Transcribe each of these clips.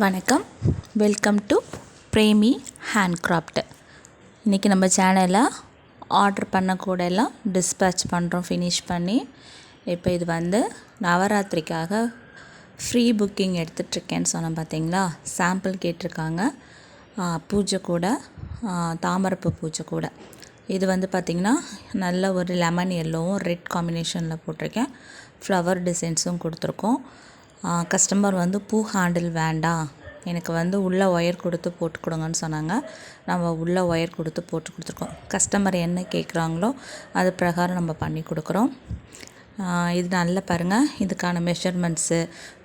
வணக்கம். Welcome to Premi hand craft இன்றைக்கி நம்ம சேனலில் ஆர்டர் பண்ண கூட எல்லாம் டிஸ்பேச் பண்ணுறோம் ஃபினிஷ் பண்ணி. இப்போ இது வந்து நவராத்திரிக்காக ஃப்ரீ புக்கிங் எடுத்துகிட்ருக்கேன்னு சொன்னேன் பார்த்தீங்களா சாம்பிள் கேட்டிருக்காங்க. பூஜை கூட தாமரப்பு தாமரைப்பூ பூஜை கூட. இது வந்து பார்த்திங்கன்னா நல்ல ஒரு லெமன் எல்லோவும் ரெட் காம்பினேஷனில் போட்டிருக்கேன். ஃப்ளவர் டிசைன்ஸும் கொடுத்துருக்கோம். கஸ்டமர் வந்து பூ ஹேண்டில் வேண்டாம். எனக்கு வந்து உள்ள ஒயர் கொடுத்து போட்டு கொடுங்கன்னு சொன்னாங்க. நம்ம உள்ள ஒயர் கொடுத்து போட்டு கொடுத்துருக்கோம். கஸ்டமர் என்ன கேட்குறாங்களோ அது பிரகாரம் நம்ம பண்ணி கொடுக்குறோம். இது நல்லா பாருங்கள் இதுக்கான மெஷர்மெண்ட்ஸு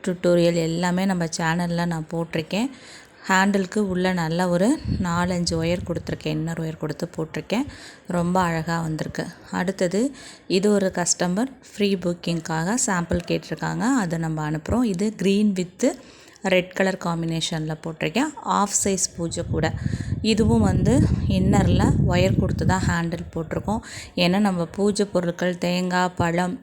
டுட்டோரியல் எல்லாமே நம்ம சேனலில் நான் போட்டிருக்கேன். ஹேண்டிலுக்கு உள்ளே நல்ல ஒரு நாலஞ்சு ஒயர் கொடுத்துருக்கேன். இன்னர் ஒயர் கொடுத்து போட்டிருக்கேன். ரொம்ப அழகாக வந்திருக்கு. அடுத்தது இது ஒரு கஸ்டமர் ஃப்ரீ புக்கிங்க்காக சாம்பிள் கேட்டிருக்காங்க. அதை நம்ம அனுப்புகிறோம் இது க்ரீன் வித்து ரெட் கலர் காம்பினேஷனில் போட்டிருக்கேன். ஆஃப் சைஸ் பூஜை கூட. இதுவும் வந்து இன்னரில் ஒயர் கொடுத்து தான் ஹேண்டில் போட்டிருக்கோம். ஏன்னா நம்ம பூஜை பொருட்கள் தேங்காய் பழம்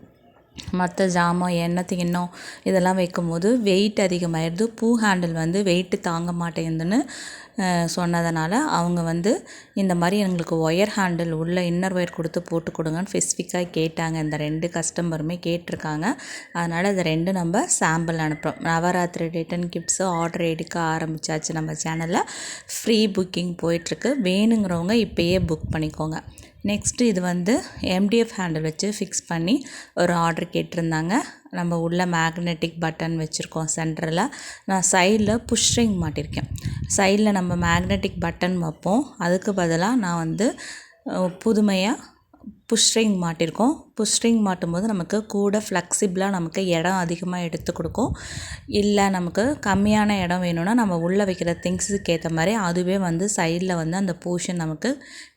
மற்ற ஜாமான் எண்ணெய் தின்னும் இதெல்லாம் வைக்கும்போது வெயிட் அதிகமாகிடுது பூ ஹேண்டில் வந்து வெயிட்டு தாங்க மாட்டேங்குதுன்னு சொன்னதனால் சொன்னதுனால அவங்க வந்து இந்த மாதிரி எங்களுக்கு ஒயர் ஹேண்டில் உள்ள இன்னர் ஒயர் கொடுத்து போட்டு கொடுங்கன்னு ஸ்பெசிஃபிக்காக கேட்டாங்க. இந்த ரெண்டு கஸ்டமருமே கேட்டிருக்காங்க. அதனால் இதை ரெண்டு நம்ம சாம்பிள் அனுப்புகிறோம் நவராத்திரி ரிட்டன் கிஃப்ட்ஸு ஆர்டர் எடுக்க ஆரம்பிச்சாச்சு நம்ம சேனலில் ஃப்ரீ புக்கிங் போயிட்டுருக்கு. வேணுங்கிறவங்க இப்போயே புக் பண்ணிக்கோங்க. நெக்ஸ்ட்டு இது வந்து எம்டிஎஃப் ஹேண்டில் வச்சு ஃபிக்ஸ் பண்ணி ஒரு ஆர்டர் கேட்டிருந்தாங்க. நம்ம உள்ளே மேக்னெட்டிக் பட்டன் வச்சுருக்கோம் சென்டரில் நான் சைடில் புஷ்ரிங் மாட்டியிருக்கேன் சைடில் நம்ம மேக்னெட்டிக் பட்டன் வைப்போம். அதுக்கு பதிலாக நான் வந்து புதுமையாக புஷ்ரிங் மாட்டியிருக்கோம் புஷ்ரிங் மாட்டும்போது நமக்கு கூட ஃப்ளெக்சிபிளாக நமக்கு இடம் அதிகமாக எடுத்து கொடுக்கும். இல்லை நமக்கு கம்மியான இடம் வேணும்னா நம்ம உள்ளே வைக்கிற திங்ஸுக்கு ஏற்ற மாதிரி அதுவே வந்து சைடில் வந்து அந்த போர்ஷன் நமக்கு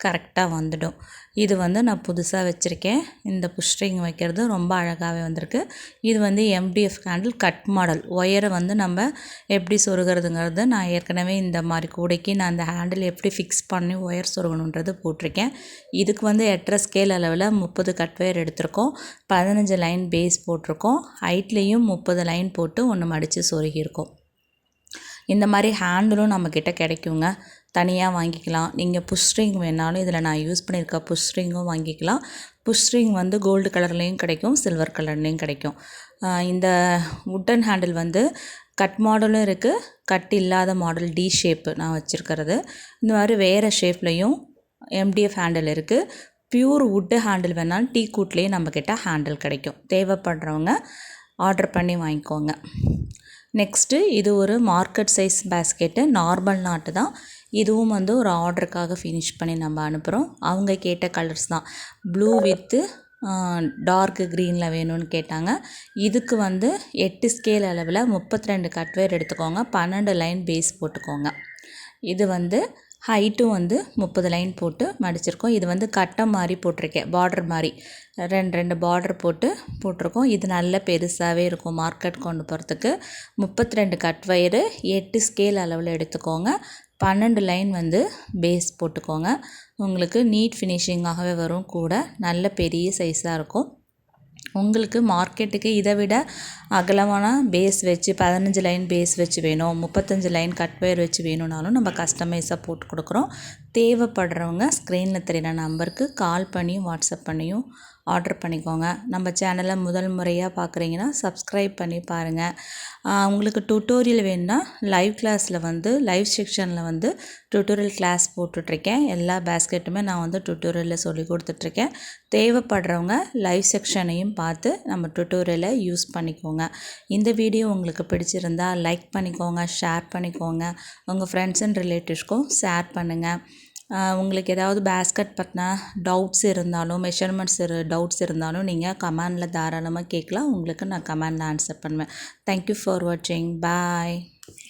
கரெக்டாக வந்துடும். இது வந்து நான் புதுசாக வச்சுருக்கேன். இந்த புஷ்ரிங் வைக்கிறது ரொம்ப அழகாகவே வந்திருக்கு. இது வந்து எம்டிஎஃப் கேண்டில் கட் மாடல் ஒயரை வந்து நம்ம எப்படி சொருகிறதுங்கிறது நான் ஏற்கனவே இந்த மாதிரி கூடைக்கு நான் அந்த ஹேண்டில் எப்படி ஃபிக்ஸ் பண்ணி ஒயர் சொருகணுன்றது போட்டிருக்கேன். இதுக்கு வந்து எட்ரஸ் ஸ்கேல் அளவில் முப்பது கட் ஒயர் எடுத்திருக்கோம். பதினஞ்சு லைன் பேஸ் போட்டிருக்கோம். ஹைட்லேயும் முப்பது லைன் போட்டு ஒன்று மடித்து சொருகியிருக்கோம். இந்த மாதிரி ஹேண்டிலும் நம்மக்கிட்ட கிடைக்குங்க. தனியாக வாங்கிக்கலாம். நீங்கள் புஷ்ரிங் வேணாலும் இதில் நான் யூஸ் பண்ணியிருக்க புஷ்ரிங்கும் வாங்கிக்கலாம். புஷ்ரிங் வந்து கோல்டு கலர்லேயும் கிடைக்கும் சில்வர் கலர்லேயும் கிடைக்கும். இந்த உட்டன் ஹேண்டில் வந்து கட் மாடலும் இருக்குது கட் இல்லாத மாடல் டி ஷேப்பு நான் வச்சுருக்கிறது. இந்த மாதிரி வேறு ஷேப்லேயும் எம்டிஎஃப் ஹேண்டில் இருக்குது பியூர் வுட்டு ஹேண்டில் வேணாலும் டீ கூட்லேயே நம்மக்கிட்ட ஹேண்டில் கிடைக்கும். தேவைப்படுறவங்க ஆர்டர் பண்ணி வாங்கிக்கோங்க. நெக்ஸ்ட்டு இது ஒரு மார்க்கெட் சைஸ் பேஸ்கெட்டு நார்மல் நாட்டு தான். இதுவும் வந்து ஒரு ஆர்டருக்காக ஃபினிஷ் பண்ணி நம்ம அனுப்புகிறோம் அவங்க கேட்ட கலர்ஸ் தான். ப்ளூ வித்து டார்க் க்ரீனில் வேணும்னு கேட்டாங்க. இதுக்கு வந்து எட்டு ஸ்கேல் அளவில் முப்பத்தி ரெண்டு கட்வேர் எடுத்துக்கோங்க. பன்னெண்டு லைன் பேஸ் போட்டுக்கோங்க. இது வந்து ஹைட்டும் வந்து முப்பது லைன் போட்டு மடிச்சிருக்கோம். இது வந்து கட்டம் மாதிரி போட்டிருக்கேன். பார்டர் மாதிரி. ரெண்டு ரெண்டு பார்டர் போட்டு போட்டிருக்கோம். இது நல்ல பெருசாகவே இருக்கும் மார்க்கெட் கொண்டு போகிறதுக்கு முப்பத்தி ரெண்டு கட் வயிறு எட்டு ஸ்கேல் அளவில் எடுத்துக்கோங்க. பன்னெண்டு லைன் வந்து பேஸ் போட்டுக்கோங்க. உங்களுக்கு நீட் ஃபினிஷிங்காகவே வரும் கூட. நல்ல பெரிய சைஸாக இருக்கும். உங்களுக்கு மார்க்கெட்டுக்கு இதை விட அகலமான பேஸ் வச்சு பதினஞ்சு லைன் பேஸ் வச்சு வேணும் முப்பத்தஞ்சு லைன் கட் ஒயர் வச்சு வேணும்னாலும் நம்ம கஸ்டமைஸாக போட்டு கொடுக்குறோம். தேவைப்படுறவங்க ஸ்க்ரீனில் தெரியுற நம்பருக்கு கால் பண்ணியும் வாட்ஸ்அப் பண்ணியும் ஆர்டர் பண்ணிக்கோங்க. நம்ம சேனலை முதல் முறையாக பார்க்குறீங்கன்னா சப்ஸ்கிரைப் பண்ணி பாருங்கள் உங்களுக்கு டுட்டோரியல் வேணும்னா லைவ் கிளாஸில் வந்து லைவ் செக்ஷனில் வந்து டுட்டோரியல் கிளாஸ் போட்டுட்ருக்கேன். எல்லா பேஸ்கெட்டுமே நான் வந்து டுட்டோரியலில் சொல்லி கொடுத்துட்ருக்கேன். தேவைப்படுறவங்க லைவ் செக்ஷனையும் பார்த்து நம்ம டுட்டோரியலை யூஸ் பண்ணிக்கோங்க. இந்த வீடியோ உங்களுக்கு பிடிச்சிருந்தா லைக் பண்ணிக்கோங்க ஷேர் பண்ணிக்கோங்க. உங்கள் ஃப்ரெண்ட்ஸ் அண்ட் ரிலேட்டிவ்ஸ்க்கும் ஷேர் பண்ணுங்கள் உங்களுக்கு ஏதாவது பேஸ்கட் பற்றின டவுட்ஸ் இருந்தாலும் மெஷர்மெண்ட்ஸ் டவுட்ஸ் இருந்தாலும் நீங்கள் கமெண்டில் தாராளமாக கேட்கலாம். உங்களுக்கு நான் கமெண்டில் ஆன்சர் பண்ணுவேன். தேங்க்யூ ஃபார் வாட்சிங் பாய்